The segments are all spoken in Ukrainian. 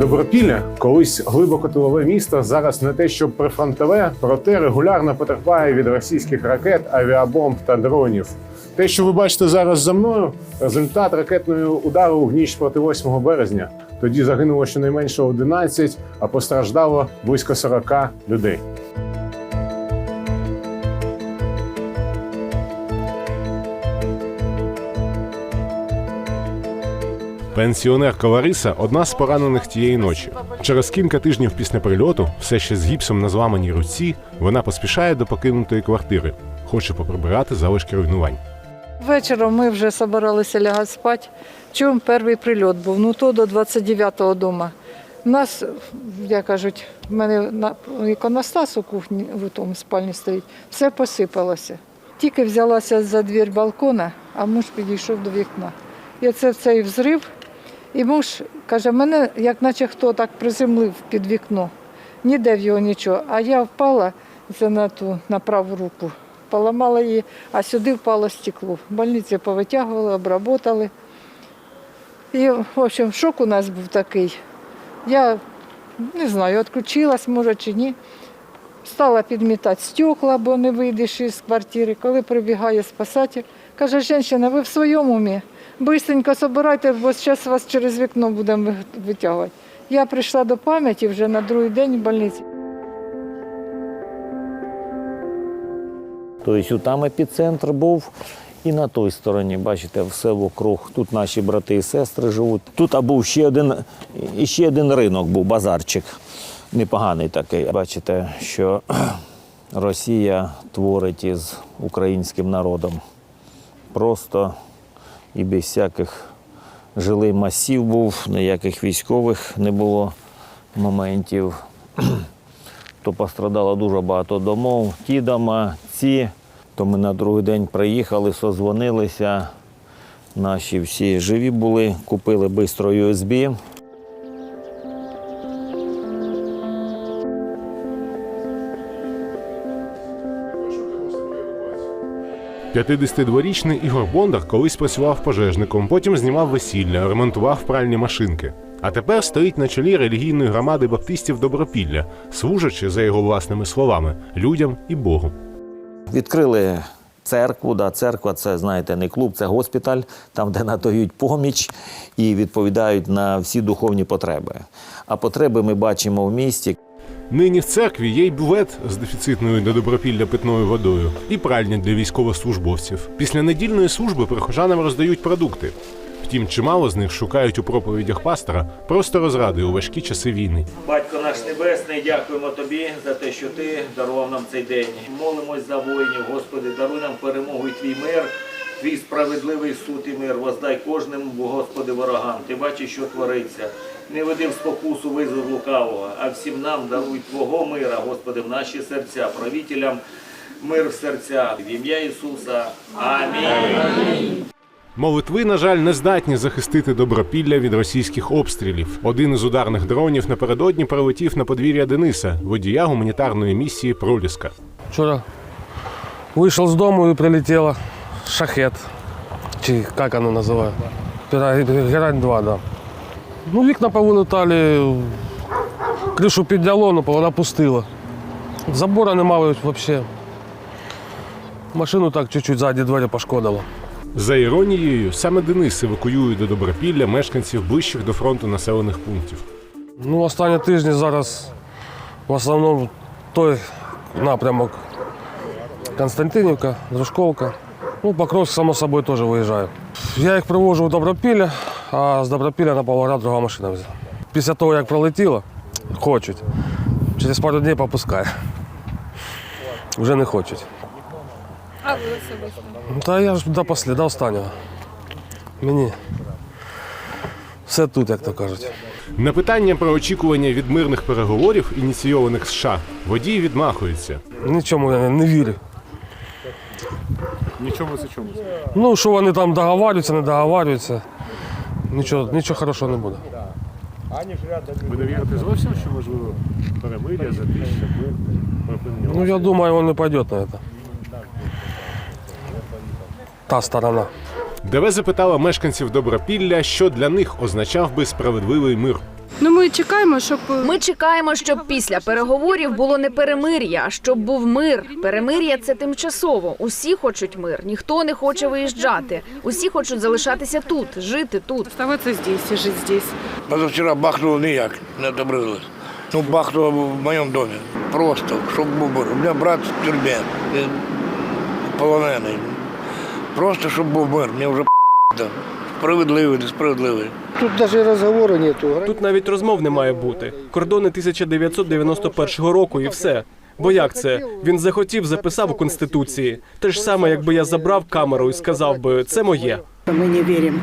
Добропілля, колись глибоко тилове місто, зараз не те, що прифронтове, проте регулярно потерпає від російських ракет, авіабомб та дронів. Те, що ви бачите зараз за мною, результат ракетного удару в ніч проти 8 березня. Тоді загинуло щонайменше 11, а постраждало близько 40 людей. Пенсіонерка Лариса одна з поранених тієї ночі. Через кілька тижнів після прильоту, все ще з гіпсом на зламаній руці, вона поспішає до покинутої квартири, хоче поприбирати залишки руйнувань. Вечором ми вже збиралися лягати спати. Чуємо перший прильот був, ну то до 29-го дома. У нас, як кажуть, в мене іконостас у кухні в тому спальні стоїть, все посипалося. Тільки взялася за двір балкона, а муж підійшов до вікна. І оце цей взрив. І муж каже, мене як наче хто так приземлив під вікно. Ніде в його нічого. А я впала на ту на праву руку, поламала її, а сюди впало стекло. Больниці повитягували, обработали. І, в общем, шок у нас був такий. Я не знаю, відключилась, може чи ні. Стала підмітати стекла, бо не вийдеш із квартири. Коли прибігає спасатель, каже, жінка, ви в своєму умі? Бистренько собирайте, бо зараз вас через вікно будемо витягувати. Я прийшла до пам'яті вже на другий день в больниці. Тобто там епіцентр був. І на той стороні, бачите, все вокруг. Тут наші брати і сестри живуть. Тут а був ще один, ще один ринок був, базарчик. Непоганий такий. Бачите, що Росія творить із українським народом. Просто і без всяких жилий масів був, ніяких військових не було моментів. То пострадало дуже багато домов, ті дома, ці. То ми на другий день приїхали, созвонилися. Наші всі живі були, купили швидко USB. 52-річний Ігор Бондар колись працював пожежником, потім знімав весілля, ремонтував пральні машинки. А тепер стоїть на чолі релігійної громади баптистів Добропілля, служачи, за його власними словами, людям і Богу. Відкрили церкву. Да, церква це, знаєте, не клуб, це госпіталь, там, де надають поміч і відповідають на всі духовні потреби. А потреби ми бачимо в місті. Нині в церкві є й бювет з дефіцитною до добропілля питною водою і пральня для військовослужбовців. Після недільної служби прихожанам роздають продукти. Втім, чимало з них шукають у проповідях пастора просто розради у важкі часи війни. Батько наш Небесний, дякуємо тобі за те, що ти дарував нам цей день. Молимось за воїнів, Господи, даруй нам перемогу і твій мир, твій справедливий суд і мир. Воздай кожному, Господи, ворогам. Ти бачиш, що твориться. Не веди в спокусу визов лукавого, а всім нам даруй Твого мира, Господи, в наші серця, правителям мир в серця. В ім'я Ісуса. Амінь. Молитви, на жаль, не здатні захистити добропілля від російських обстрілів. Один із ударних дронів напередодні прилетів на подвір'я Дениса, водія гуманітарної місії Проліска. Вчора вийшов з дому і прилетіло шахет. Чи як воно називає? Герань 2, да. Ну, вікна повилетали, кришу підняло, ну вона пустила. Забора немає взагалі. Машину так чуть-чуть ззаді двері пошкодило. За іронією, саме Денис евакуює до добропілля мешканців ближчих до фронту населених пунктів. Ну, останні тижні зараз в основному той напрямок Константинівка, Дружковка. Ну, Покровськ, само собою, теж виїжджаю. Я їх привожу в Добропілля, а з Добропілля на Павлоград друга машина взяла. Після того, як пролетіло, хочуть. Через пару днів попускає. Вже не хочуть. А ви особисто? Та я ж до послі, до останнього. Мені все тут, як то кажуть. На питання про очікування від мирних переговорів, ініційованих США, водій відмахується. Нічому я не, вірю. Нічому це чому. Ну, що вони там договарюються, не договарюються. Нічого, нічого хорошого не буде. Ви не вірите зовсім, що можливо перемир'я, затища, мир, припинення? Ну, я думаю, він не пойдет на це. Та сторона. ДВ запитала мешканців Добропілля, що для них означав би справедливий мир. Ну ми чекаємо, щоб Ми чекаємо, щоб після переговорів було не перемир'я, а щоб був мир. Перемир'я це тимчасово. Усі хочуть мир, ніхто не хоче виїжджати. Усі хочуть залишатися тут, жити тут. оставатися здесь і жити здесь. Позавчора бахнуло ніяк, не отобразилось. Ну, бахнуло в моєму домі. Просто, щоб був мир. У мене брат в тюрмі, він полонений. Просто, щоб був мир. Мені вже да. Справедливий, несправедливий. Тут навіть розговору нету. Тут навіть розмов не має бути. Кордони 1991 року і все. Бо як це? Він захотів, записав у конституції. Те ж саме, якби я забрав камеру і сказав би, це моє. Ми не віримо.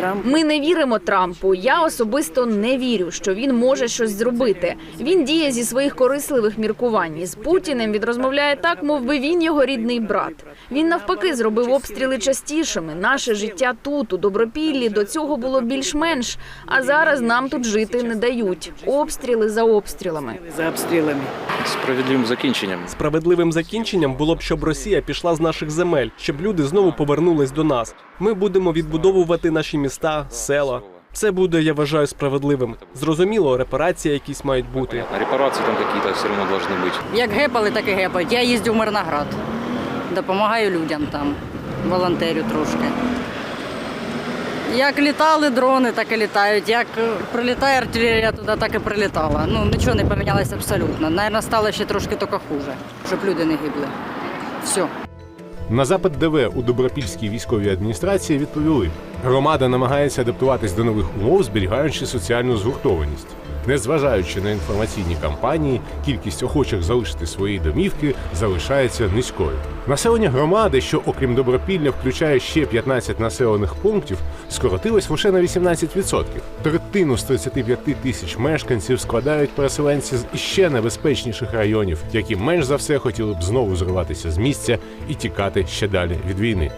Трамп Ми не віримо Трампу. Я особисто не вірю, що він може щось зробити. Він діє зі своїх корисливих міркувань. З Путіним він розмовляє так, мов би він його рідний брат. Він навпаки зробив обстріли частішими. Наше життя тут, у добропіллі, до цього було більш-менш. А зараз нам тут жити не дають. Обстріли за обстрілами. за обстрілами. справедливим закінченням. Справедливим закінченням було б, щоб Росія пішла з наших земель, щоб люди знову повернулись до нас. Ми будемо відбудовувати наші міста, села. Це буде, я вважаю, справедливим. Зрозуміло, репарації якісь мають бути. А репарации там какие-то все равно должны быть. Як гепали, так і гепають. Я їздю в Мирноград. Допомагаю людям там, волонтерю трошки. Як літали дрони, так і літають. Як прилітає артилерія туди, так і прилітала. Ну нічого не помінялося абсолютно. Наверно, стало ще трошки тільки хуже, щоб люди не гибли. Все. На запит ДВ у Добропільській військовій адміністрації відповіли: громада намагається адаптуватись до нових умов, зберігаючи соціальну згуртованість. Незважаючи на інформаційні кампанії, кількість охочих залишити свої домівки залишається низькою. Населення громади, що окрім Добропілля включає ще 15 населених пунктів, скоротилось лише на 18%. Третину з 35 тисяч мешканців складають переселенці з іще небезпечніших районів, які менш за все хотіли б знову зриватися з місця і тікати ще далі від війни.